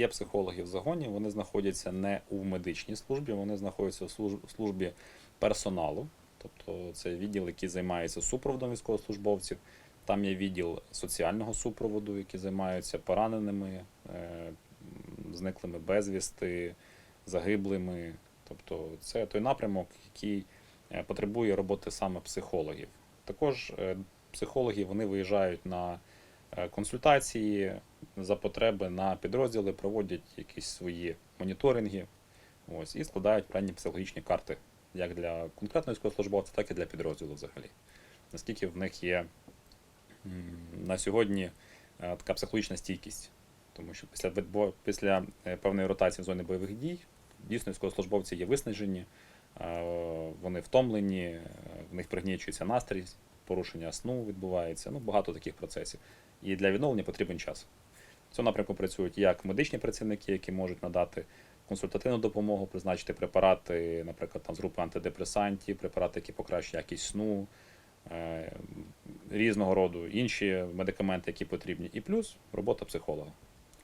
є психологи в загоні, вони знаходяться не у медичній службі, вони знаходяться служб- службі персоналу. Тобто це відділ, який займається супроводом військовослужбовців. Там є відділ соціального супроводу, який займаються пораненими, е, зниклими безвісти, загиблими. Тобто це той напрямок, який е, потребує роботи саме психологів. Також е, психологи вони виїжджають на консультації за потреби на підрозділи, проводять якісь свої моніторинги ось, і складають певні психологічні карти як для конкретного військовослужбовця, так і для підрозділу взагалі. Наскільки в них є на сьогодні е, така психологічна стійкість. Тому що після, після е, певної ротації в зоні бойових дій дійсно військовослужбовці є виснажені, е, вони втомлені, в них пригнічується настрій, порушення сну відбувається, ну багато таких процесів. І для відновлення потрібен час. В цьому напрямку працюють як медичні працівники, які можуть надати консультативну допомогу, призначити препарати, наприклад, там з групи антидепресантів, препарати, які покращують якість сну, е, різного роду інші медикаменти, які потрібні, і плюс робота психолога.